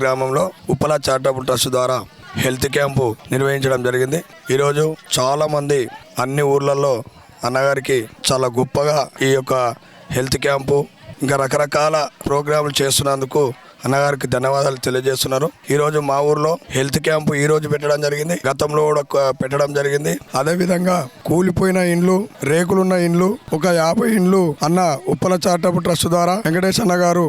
గ్రామంలో Uppala charitable trust ద్వారా health camp నిర్వహించడం జరిగింది. ఈరోజు చాలా మంది అన్ని ఊర్లలో అన్నగారికి చాలా గొప్పగా ఈ యొక్క హెల్త్ క్యాంపు ఇంకా రకరకాల ప్రోగ్రాంలు చేస్తున్నందుకు అన్నగారికి ధన్యవాదాలు తెలియజేస్తున్నారు. ఈ రోజు మా ఊర్లో హెల్త్ క్యాంపు ఈ రోజు పెట్టడం జరిగింది. గతంలో కూడా పెట్టడం జరిగింది. అదే విధంగా కూలిపోయిన ఇండ్లు రేకులున్న ఇండ్లు ఒక యాభై ఇండ్లు అన్న ఉప్పల చారిటబుల్ ట్రస్ట్ ద్వారా వెంకటేష్ అన్న గారు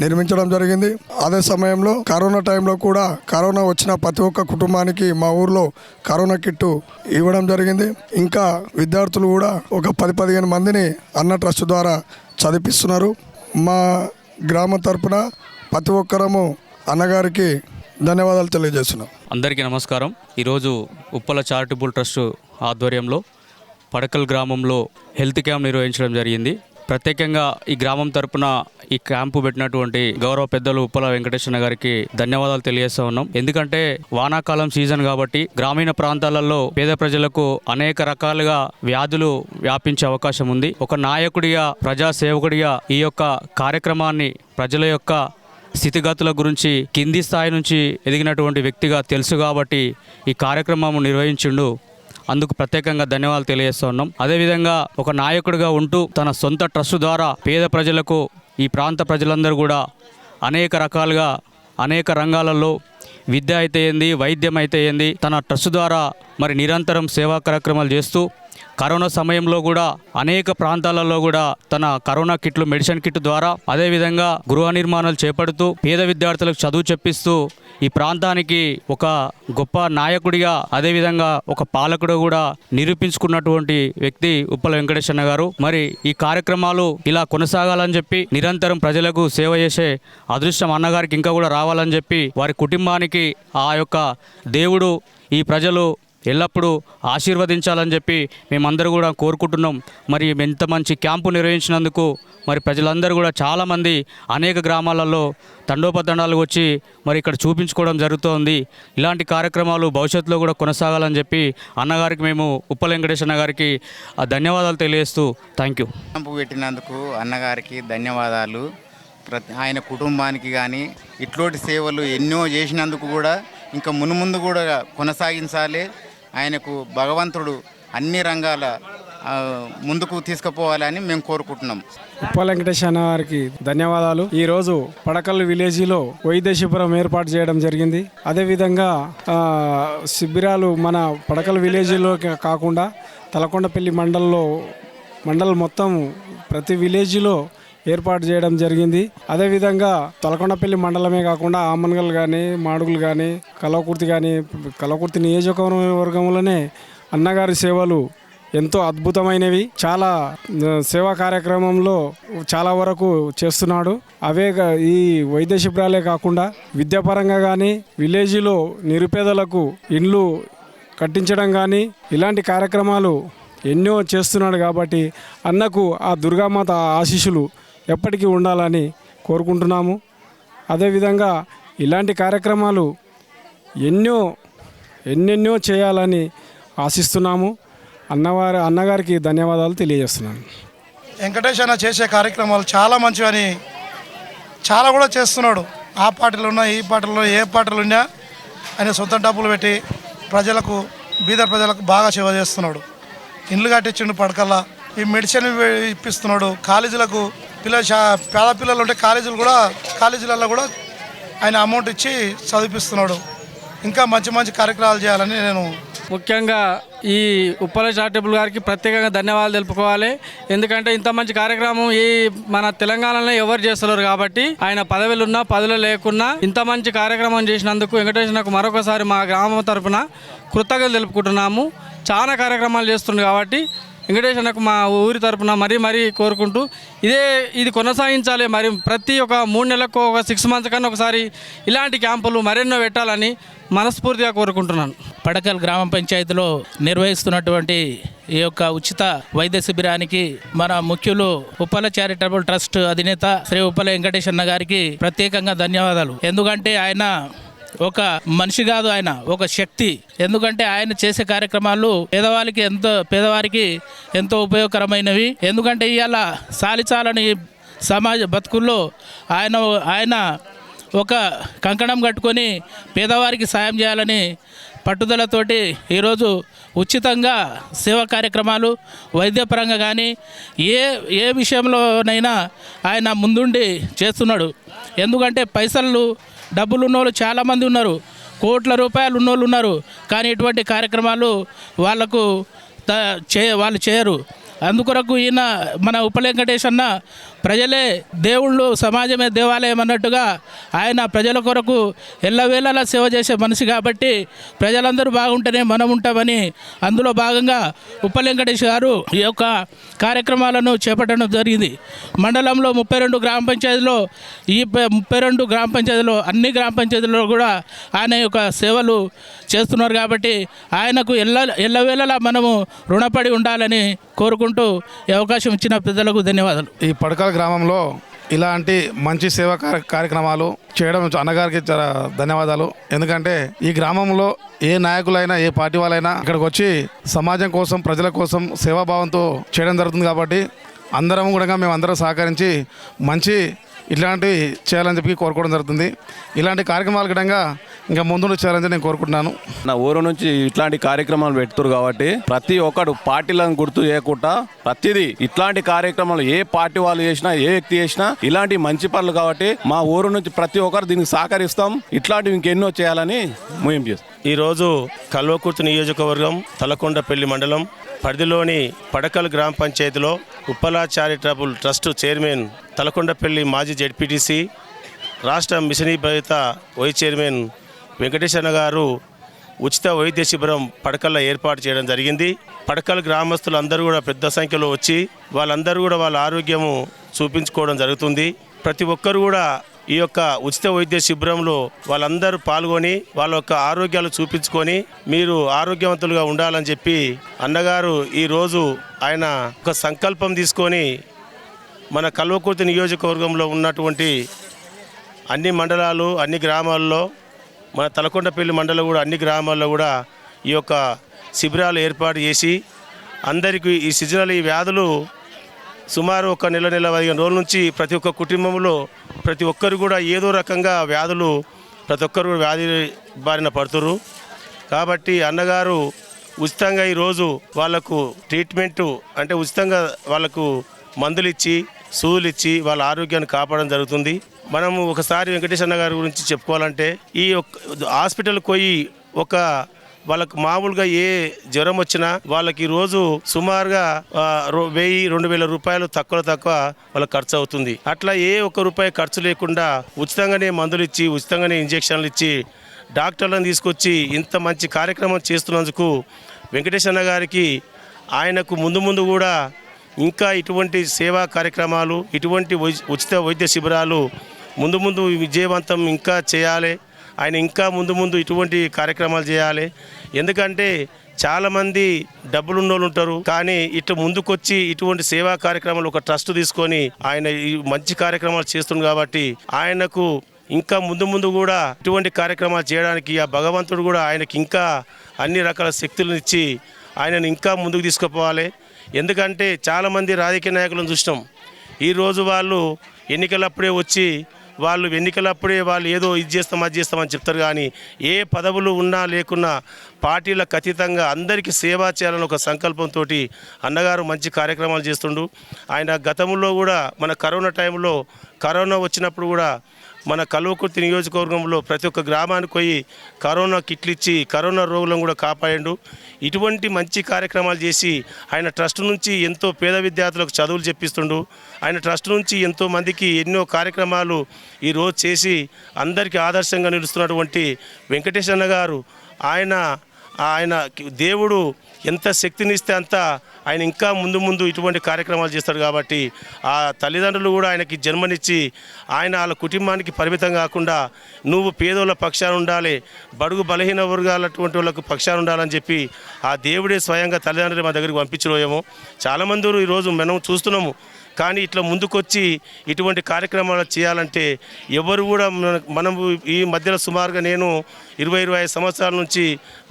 నిర్మించడం జరిగింది. అదే సమయంలో కరోనా టైంలో కూడా కరోనా వచ్చిన ప్రతి ఒక్క కుటుంబానికి మా ఊర్లో కరోనా కిట్టు ఇవ్వడం జరిగింది. ఇంకా విద్యార్థులు కూడా ఒక పది పదిహేను మందిని అన్న ట్రస్ట్ ద్వారా చదివిస్తున్నారు మా గ్రామం తరపున ప్రతి ఒక్కరము అన్నగారికి ధన్యవాదాలు తెలియజేస్తున్నాం. అందరికీ నమస్కారం. ఈరోజు ఉప్పల చారిటబుల్ ట్రస్ట్ ఆధ్వర్యంలో పడకల్ గ్రామంలో హెల్త్ క్యాంప్ నిర్వహించడం జరిగింది. ప్రత్యేకంగా ఈ గ్రామం తరపున ఈ క్యాంపు పెట్టినటువంటి గౌరవ పెద్దలు ఉప్పల వెంకటేశ్వర గారికి ధన్యవాదాలు తెలియజేస్తా ఉన్నాం. ఎందుకంటే వానాకాలం సీజన్ కాబట్టి గ్రామీణ ప్రాంతాలలో పేద ప్రజలకు అనేక రకాలుగా వ్యాధులు వ్యాపించే అవకాశం ఉంది. ఒక నాయకుడిగా ప్రజా సేవకుడిగా ఈ యొక్క కార్యక్రమాన్ని ప్రజల యొక్క స్థితిగతుల గురించి కింది స్థాయి నుంచి ఎదిగినటువంటి వ్యక్తిగా తెలుసు కాబట్టి ఈ కార్యక్రమం నిర్వహించిండు అందుకు ప్రత్యేకంగా ధన్యవాదాలు తెలియజేస్తున్నాం అదేవిధంగా ఒక నాయకుడిగా ఉంటూ తన సొంత ట్రస్ట్ ద్వారా పేద ప్రజలకు ఈ ప్రాంత ప్రజలందరూ కూడా అనేక రకాలుగా అనేక రంగాలలో విద్య అయితే ఏంది వైద్యం అయితే ఏంది తన ట్రస్ట్ ద్వారా మరి నిరంతరం సేవా కార్యక్రమాలు చేస్తూ కరోనా సమయంలో కూడా అనేక ప్రాంతాలలో కూడా తన కరోనా కిట్లు మెడిసిన్ కిట్ ద్వారా అదేవిధంగా గృహ నిర్మాణాలు చేపడుతూ పేద విద్యార్థులకు చదువు చెప్పిస్తూ ఈ ప్రాంతానికి ఒక గొప్ప నాయకుడిగా అదేవిధంగా ఒక పాలకుడు కూడా నిరూపించుకున్నటువంటి వ్యక్తి ఉప్పల వెంకటేశ్వర గారు. మరి ఈ కార్యక్రమాలు ఇలా కొనసాగాలని చెప్పి నిరంతరం ప్రజలకు సేవ చేసే అదృష్టం అన్నగారికి ఇంకా కూడా రావాలని చెప్పి వారి కుటుంబానికి ఆ యొక్క దేవుడు ఈ ప్రజలు ఎల్లప్పుడూ ఆశీర్వదించాలని చెప్పి మేమందరూ కూడా కోరుకుంటున్నాం. మరి ఎంత మంచి క్యాంపు నిర్వహించినందుకు మరి ప్రజలందరూ కూడా చాలామంది అనేక గ్రామాలలో తండోపతండాలు వచ్చి మరి ఇక్కడ చూపించుకోవడం జరుగుతోంది. ఇలాంటి కార్యక్రమాలు భవిష్యత్తులో కూడా కొనసాగాలని చెప్పి అన్నగారికి మేము ఉప్పల వెంకటేశ్వర గారికి ఆ ధన్యవాదాలు తెలియజేస్తూ థ్యాంక్ యూ. క్యాంపు పెట్టినందుకు అన్నగారికి ధన్యవాదాలు. ప్రతి ఆయన కుటుంబానికి కానీ ఇట్లాంటి సేవలు ఎన్నో చేసినందుకు కూడా ఇంకా మునుముందు కూడా కొనసాగించాలి. ఆయనకు భగవంతుడు అన్ని రంగాల ముందుకు తీసుకుపోవాలని మేము కోరుకుంటున్నాం. ఉప్ప అన్న వారికి ధన్యవాదాలు. ఈ రోజు పడకల్ విలేజ్లో వైద్య శిబిరం ఏర్పాటు చేయడం జరిగింది. అదే విధంగా శిబిరాలు మన పడకల్ విలేజ్ కాకుండా తలకొండపల్లి మండలంలో మండలం మొత్తం ప్రతి విలేజ్లో ఏర్పాటు చేయడం జరిగింది. అదేవిధంగా తలకొండపల్లి మండలమే కాకుండా ఆమన్గల్ కానీ మాడుగులు కానీ కలవకుర్తి కానీ కలవకుర్తి నియోజకవర్గంలోనే అన్నగారి సేవలు ఎంతో అద్భుతమైనవి. చాలా సేవా కార్యక్రమంలో చాలా వరకు చేస్తున్నాడు. అవే ఈ వైద్య శిబిరాలే కాకుండా విద్యాపరంగా కానీ విలేజ్లో నిరుపేదలకు ఇండ్లు కట్టించడం కానీ ఇలాంటి కార్యక్రమాలు ఎన్నో చేస్తున్నాడు కాబట్టి అన్నకు ఆ దుర్గామాత ఆశీస్సులు ఎప్పటికీ ఉండాలని కోరుకుంటున్నాము. అదేవిధంగా ఇలాంటి కార్యక్రమాలు ఎన్నో ఎన్నెన్నో చేయాలని ఆశిస్తున్నాము. అన్నవారి అన్నగారికి ధన్యవాదాలు తెలియజేస్తున్నాను. వెంకటేష్ అన్న చేసే కార్యక్రమాలు చాలా మంచివని చాలా కూడా చేస్తున్నాడు. ఆ పార్టీలు ఉన్నా ఈ పార్టీలో ఏ పార్టీలు ఉన్నా ఆయన సొంత డబ్బులు పెట్టి ప్రజలకు బీద ప్రజలకు బాగా సేవ చేస్తున్నాడు. ఇండ్లు కట్టించిండు పడకల్లా. ఈ మెడిసిన్ ఇప్పిస్తున్నాడు. కాలేజీలకు పిల్లలు చా- పేద పిల్లలు ఉంటే కాలేజీలు కూడా కాలేజీలలో కూడా ఆయన అమౌంట్ ఇచ్చి చదివిస్తున్నాడు ఇంకా మంచి మంచి కార్యక్రమాలు చేయాలని నేను ముఖ్యంగా ఈ ఉప్పల చారిటబుల్ గారికి ప్రత్యేకంగా ధన్యవాదాలు తెలుపుకోవాలి. ఎందుకంటే ఇంత మంచి కార్యక్రమం ఈ మన తెలంగాణలో ఎవరు చేస్తున్నారు కాబట్టి ఆయన పదవులు ఉన్నా పదవులు లేకున్నా ఇంత మంచి కార్యక్రమం చేసినందుకు వెంకటేశ్వరకు మరొకసారి మా గ్రామం తరఫున కృతజ్ఞతలు తెలుపుకుంటున్నాము. చాలా కార్యక్రమాలు చేస్తుంది కాబట్టి వెంకటేశ్వరకు మా ఊరి తరపున మరీ మరీ కోరుకుంటూ ఇదే ఇది కొనసాగించాలి. మరి ప్రతి ఒక్క మూడు నెలలకు ఒక సిక్స్ మంత్స్ కన్నా ఒకసారి ఇలాంటి క్యాంపులు మరెన్నో పెట్టాలని మనస్ఫూర్తిగా కోరుకుంటున్నాను. పడకల్ గ్రామ పంచాయతీలో నిర్వహిస్తున్నటువంటి ఈ యొక్క ఉచిత వైద్య శిబిరానికి మన ముఖ్యులు ఉప్పల చారిటబుల్ ట్రస్ట్ అధినేత శ్రీ ఉప్పల వెంకటేశన్న గారికి ప్రత్యేకంగా ధన్యవాదాలు. ఎందుకంటే ఆయన ఒక మనిషి కాదు ఆయన ఒక శక్తి. ఎందుకంటే ఆయన చేసే కార్యక్రమాలు పేదవారికి ఎంతో పేదవారికి ఎంతో ఉపయోగకరమైనవి. ఎందుకంటే ఇవాళ సాలిచాలని సమాజ బతుకుల్లో ఆయన ఆయన ఒక కంకణం కట్టుకొని పేదవారికి సాయం చేయాలని పట్టుదలతోటి ఈరోజు ఉచితంగా సేవా కార్యక్రమాలు వైద్యపరంగా కానీ ఏ ఏ విషయంలోనైనా ఆయన ముందుండి చేస్తున్నాడు. ఎందుకంటే పైసలు డబ్బులు ఉన్నోళ్ళు చాలామంది ఉన్నారు. కోట్ల రూపాయలు ఉన్నోళ్ళు ఉన్నారు. కానీ ఇటువంటి కార్యక్రమాలు వాళ్ళకు త- చే వాళ్ళు చేయరు. అందుకొరకు ఈయన మన ఉపలెంకటేష్ అన్న ప్రజలే దేవుళ్ళు సమాజమే దేవాలయం అన్నట్టుగా ఆయన ప్రజల కొరకు ఎల్లవేళలా సేవ చేసే మనిషి కాబట్టి ప్రజలందరూ బాగుంటేనే మనం ఉంటామని అందులో భాగంగా ఉప్పలెంకటేష్ గారు ఈ యొక్క కార్యక్రమాలను చేపట్టడం జరిగింది. మండలంలో ముప్పై రెండు గ్రామ పంచాయతీలో ఈ ముప్పై రెండు గ్రామ పంచాయతీలో అన్ని గ్రామ పంచాయతీలో కూడా ఆయన యొక్క సేవలు చేస్తున్నారు కాబట్టి ఆయనకు ఎల్ల ఎల్లవేళలా మనము రుణపడి ఉండాలని కోరుకుంటూ ఈ అవకాశం ఇచ్చిన పెద్దలకు ధన్యవాదాలు. ఈ పడకల గ్రామంలో ఇలాంటి మంచి సేవా కార్య- కార్యక్రమాలు చేయడం అన్నగారికి చాలా ధన్యవాదాలు. ఎందుకంటే ఈ గ్రామంలో ఏ నాయకులైనా ఏ పార్టీ వాళ్ళైనా ఇక్కడికి వచ్చి సమాజం కోసం ప్రజల కోసం సేవాభావంతో చేయడం జరుగుతుంది కాబట్టి అందరం కూడా మేము అందరం సహకరించి మంచి ఇట్లాంటివి చేయాలని చెప్పి కోరుకోవడం జరుగుతుంది. ఇలాంటి కార్యక్రమాలు గిడంగా ఇంకా ముందు చేయాలని నేను కోరుకుంటున్నాను. నా ఊరు నుంచి ఇట్లాంటి కార్యక్రమాలు పెడుతురు కాబట్టి ప్రతి ఒక్కడు పార్టీలను గుర్తు చేయకుండా ప్రతిదీ ఇట్లాంటి కార్యక్రమాలు ఏ పార్టీ వాళ్ళు చేసినా ఏ వ్యక్తి చేసినా ఇలాంటి మంచి పనులు కాబట్టి మా ఊరు నుంచి ప్రతి ఒక్కరు దీనికి సహకరిస్తాం. ఇట్లాంటివి ఇంకెన్నో చేయాలని ముయం చేస్తాం. ఈరోజు కల్వకుర్తి నియోజకవర్గం తలకొండపల్లి మండలం పరిధిలోని పడకల్ గ్రామ పంచాయతీలో Uppala charitable trust chairman Talakondapalli మాజీ జెడ్పీటీసీ రాష్ట్ర మిషనీ భవిత వైస్ చైర్మన్ వెంకటేశ్వర గారు ఉచిత వైద్య శిబిరం పడకల్లో ఏర్పాటు చేయడం జరిగింది. పడకల్ గ్రామస్తులు అందరూ కూడా పెద్ద సంఖ్యలో వచ్చి వాళ్ళందరూ కూడా వాళ్ళ ఆరోగ్యము చూపించుకోవడం జరుగుతుంది. ప్రతి ఒక్కరు కూడా ఈ యొక్క ఉచిత వైద్య శిబిరంలో వాళ్ళందరూ పాల్గొని వాళ్ళ యొక్క ఆరోగ్యాలు చూపించుకొని మీరు ఆరోగ్యవంతులుగా ఉండాలని చెప్పి అన్నగారు ఈరోజు ఆయన ఒక సంకల్పం తీసుకొని మన కల్వకుర్తి నియోజకవర్గంలో ఉన్నటువంటి అన్ని మండలాలు అన్ని గ్రామాల్లో మన తలకొండపల్లి మండలం కూడా అన్ని గ్రామాల్లో కూడా ఈ యొక్క శిబిరాలు ఏర్పాటు చేసి అందరికీ ఈ సీజనల్ ఈ వ్యాధులు సుమారు ఒక నెల నెల పదిహేను రోజుల నుంచి ప్రతి ఒక్క కుటుంబంలో ప్రతి ఒక్కరు కూడా ఏదో రకంగా వ్యాధులు ప్రతి ఒక్కరు వ్యాధి బారిన పడుతురు కాబట్టి అన్నగారు ఉచితంగా ఈరోజు వాళ్ళకు ట్రీట్మెంటు అంటే ఉచితంగా వాళ్ళకు మందులు ఇచ్చి సూదులు ఇచ్చి వాళ్ళ ఆరోగ్యాన్ని కాపాడడం జరుగుతుంది. మనము ఒకసారి వెంకటేశ్వర గారి గురించి చెప్పుకోవాలంటే ఈ ఒక్క హాస్పిటల్కి పోయి ఒక వాళ్ళకు మామూలుగా ఏ జ్వరం వచ్చినా వాళ్ళకి రోజు సుమారుగా వెయ్యి రెండు వేల రూపాయలు తక్కువ తక్కువ వాళ్ళకి ఖర్చు అవుతుంది. అట్లా ఏ ఒక్క రూపాయి ఖర్చు లేకుండా ఉచితంగానే మందులు ఇచ్చి ఉచితంగానే ఇంజెక్షన్లు ఇచ్చి డాక్టర్లను తీసుకొచ్చి ఇంత మంచి కార్యక్రమం చేస్తున్నందుకు వెంకటేశ్వర గారికి ఆయనకు ముందు ముందు కూడా ఇంకా ఇటువంటి సేవా కార్యక్రమాలు ఇటువంటి వై- ఉచిత వైద్య శిబిరాలు ముందు ముందు విజయవంతం ఇంకా చేయాలి. ఆయన ఇంకా ముందు ముందు ఇటువంటి కార్యక్రమాలు చేయాలి. ఎందుకంటే చాలామంది డబ్బులు ఉన్నోళ్ళు ఉంటారు. కానీ ఇట్లా ముందుకొచ్చి ఇటువంటి సేవా కార్యక్రమాలు ఒక ట్రస్ట్ తీసుకొని ఆయన ఈ మంచి కార్యక్రమాలు చేస్తుంది కాబట్టి ఆయనకు ఇంకా ముందు ముందు కూడా ఇటువంటి కార్యక్రమాలు చేయడానికి ఆ భగవంతుడు కూడా ఆయనకి ఇంకా అన్ని రకాల శక్తులను ఇచ్చి ఆయనను ఇంకా ముందుకు తీసుకుపోవాలి. ఎందుకంటే చాలామంది రాజకీయ నాయకులను చూసినాం. ఈరోజు వాళ్ళు ఎన్నికలప్పుడే వచ్చి వాళ్ళు ఎన్నికలప్పుడే వాళ్ళు ఏదో ఇది చేస్తాం అది చేస్తామని చెప్తారు. కానీ ఏ పదవులు ఉన్నా లేకున్నా పార్టీలకు అతీతంగా అందరికీ సేవ చేయాలని ఒక సంకల్పంతో అన్నగారు మంచి కార్యక్రమాలు చేస్తుండు. ఆయన గతంలో కూడా మన కరోనా టైంలో కరోనా వచ్చినప్పుడు కూడా మన కల్వకుర్తి నియోజకవర్గంలో ప్రతి ఒక్క గ్రామానికి పోయి కరోనా కిట్లు ఇచ్చి కరోనా రోగులను కూడా కాపాడిండు. ఇటువంటి మంచి కార్యక్రమాలు చేసి ఆయన ట్రస్ట్ నుంచి ఎంతో పేద విద్యార్థులకు చదువులు చెప్పిస్తుండు. ఆయన ట్రస్ట్ నుంచి ఎంతో మందికి ఎన్నో కార్యక్రమాలు ఈరోజు చేసి అందరికీ ఆదర్శంగా నిలుస్తున్నటువంటి వెంకటేశ్వర గారు. ఆయన ఆయన దేవుడు ఎంత శక్తినిస్తే అంత ఆయన ఇంకా ముందు ముందు ఇటువంటి కార్యక్రమాలు చేస్తాడు కాబట్టి ఆ తల్లిదండ్రులు కూడా ఆయనకి జన్మనిచ్చి ఆయన వాళ్ళ కుటుంబానికి పరిమితం కాకుండా నువ్వు పేదోళ్ళ పక్షాన ఉండాలి బడుగు బలహీన వర్గాలటువంటి వాళ్ళకు పక్షాన ఉండాలని చెప్పి ఆ దేవుడే స్వయంగా తల్లిదండ్రులు మా దగ్గరికి పంపించడమేమో చాలామంది ఈరోజు మనం చూస్తున్నాము. కానీ ఇట్లా ముందుకొచ్చి ఇటువంటి కార్యక్రమాలు చేయాలంటే ఎవరు కూడా మనం ఈ మధ్యలో సుమారుగా నేను ఇరవై ఇరవై ఐదు సంవత్సరాల నుంచి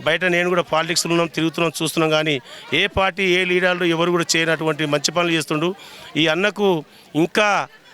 బయట నేను కూడా పాలిటిక్స్లో ఉన్నాం తిరుగుతున్నాం చూస్తున్నాం కానీ ఏ పార్టీ ఏ లీడర్లు ఎవరు కూడా చేయనటువంటి మంచి పనులు చేస్తుండు. ఈ అన్నకు ఇంకా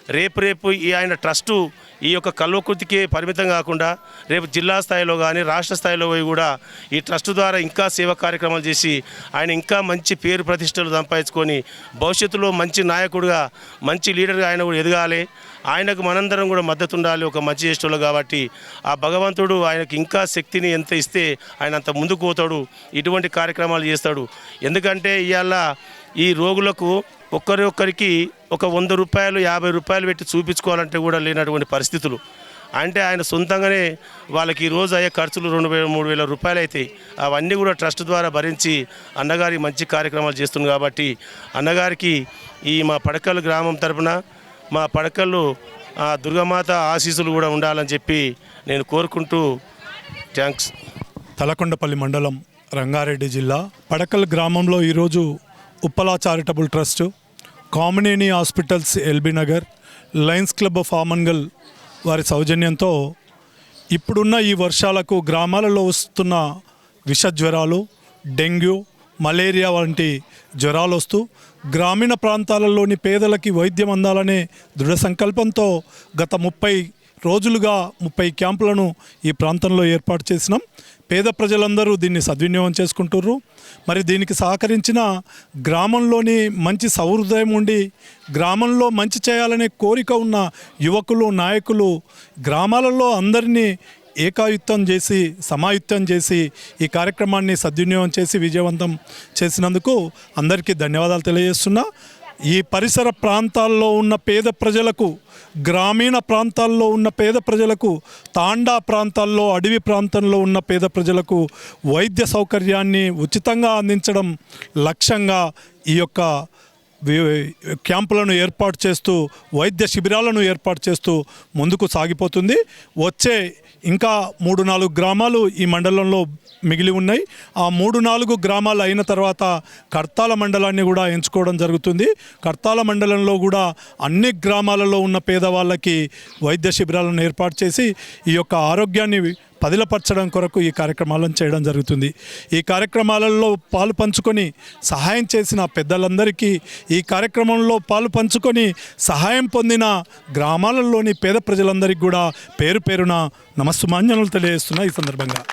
రేపు రేపు ఈ ఆయన ట్రస్టు ఈ యొక్క కల్వకృతికి పరిమితం కాకుండా రేపు జిల్లా స్థాయిలో కానీ రాష్ట్ర స్థాయిలో పోయి కూడా ఈ ట్రస్ట్ ద్వారా ఇంకా సేవా కార్యక్రమాలు చేసి ఆయన ఇంకా మంచి పేరు ప్రతిష్టలు సంపాదించుకొని భవిష్యత్తులో మంచి నాయకుడుగా మంచి లీడర్గా ఆయన కూడా ఎదగాలి. ఆయనకు మనందరం కూడా మద్దతు ఉండాలి ఒక మంచి చేసేవాళ్ళు కాబట్టి ఆ భగవంతుడు ఆయనకు ఇంకా శక్తిని ఎంత ఇస్తే ఆయన అంత ముందుకు పోతాడు. ఇటువంటి కార్యక్రమాలు చేస్తాడు. ఎందుకంటే ఇవాళ ఈ రోగులకు ఒక్కరి ఒక్కరికి ఒక వంద రూపాయలు యాభై రూపాయలు పెట్టి చూపించుకోవాలంటే కూడా లేనటువంటి పరిస్థితులు. అంటే ఆయన సొంతంగానే వాళ్ళకి ఈ రోజు అయ్యే ఖర్చులు రెండు వేల మూడు వేల రూపాయలు అవుతాయి అవన్నీ కూడా ట్రస్ట్ ద్వారా భరించి అన్నగారి మంచి కార్యక్రమాలు చేస్తుంది కాబట్టి అన్నగారికి ఈ మా పడకల్ గ్రామం తరపున మా పడకల్లు ఆ దుర్గమాత ఆశీస్సులు కూడా ఉండాలని చెప్పి నేను కోరుకుంటూ థ్యాంక్స్. తలకొండపల్లి మండలం రంగారెడ్డి జిల్లా పడకల్ గ్రామంలో ఈరోజు Uppala charitable trust Kamineni hospitals LB Nagar lions club of Amangal వారి సౌజన్యంతో ఇప్పుడున్న ఈ వర్షాలకు గ్రామాలలో వస్తున్న విష జ్వరాలు డెంగ్యూ మలేరియా వంటి జ్వరాలు వస్తూ గ్రామీణ ప్రాంతాలలోని పేదలకి వైద్యం అందాలనే దృఢ సంకల్పంతో గత ముప్పై రోజులుగా ముప్పై క్యాంపులను ఈ ప్రాంతంలో ఏర్పాటు చేసినాం. పేద ప్రజలందరూ దీన్ని సద్వినియోగం చేసుకుంటుర్రు. మరి దీనికి సహకరించిన గ్రామంలోని మంచి సౌహృదయం ఉండి గ్రామంలో మంచి చేయాలనే కోరిక ఉన్న యువకులు నాయకులు గ్రామాలలో అందరినీ ఏకాయుత్తం చేసి సమాయుత్తం చేసి ఈ కార్యక్రమాన్ని సద్వినియోగం చేసి విజయవంతం చేసినందుకు అందరికీ ధన్యవాదాలు తెలియజేస్తున్నా. ఈ పరిసర ప్రాంతాల్లో ఉన్న పేద ప్రజలకు గ్రామీణ ప్రాంతాల్లో ఉన్న పేద ప్రజలకు తాండా ప్రాంతాల్లో అడవి ప్రాంతంలో ఉన్న పేద ప్రజలకు వైద్య సౌకర్యాన్ని ఉచితంగా అందించడం లక్ష్యంగా ఈ యొక్క క్యాంపులను ఏర్పాటు చేస్తూ వైద్య శిబిరాలను ఏర్పాటు చేస్తూ ముందుకు సాగిపోతుంది. వచ్చే ఇంకా మూడు నాలుగు గ్రామాలు ఈ మండలంలో మిగిలి ఉన్నాయి. ఆ మూడు నాలుగు గ్రామాలు అయిన తర్వాత కర్తాల మండలాన్ని కూడా ఎంచుకోవడం జరుగుతుంది. కర్తాల మండలంలో కూడా అన్ని గ్రామాలలో ఉన్న పేదవాళ్ళకి వైద్య శిబిరాలను ఏర్పాటు చేసి ఈ యొక్క ఆరోగ్యాన్ని పదిలపరచడం కొరకు ఈ కార్యక్రమాలను చేయడం జరుగుతుంది. ఈ కార్యక్రమాలలో పాలు పంచుకొని సహాయం చేసిన పెద్దలందరికీ ఈ కార్యక్రమంలో పాలు పంచుకొని సహాయం పొందిన గ్రామాలలోని పేద ప్రజలందరికీ కూడా పేరు పేరున నమస్సుమాన్యలు తెలియజేస్తున్నా ఈ సందర్భంగా.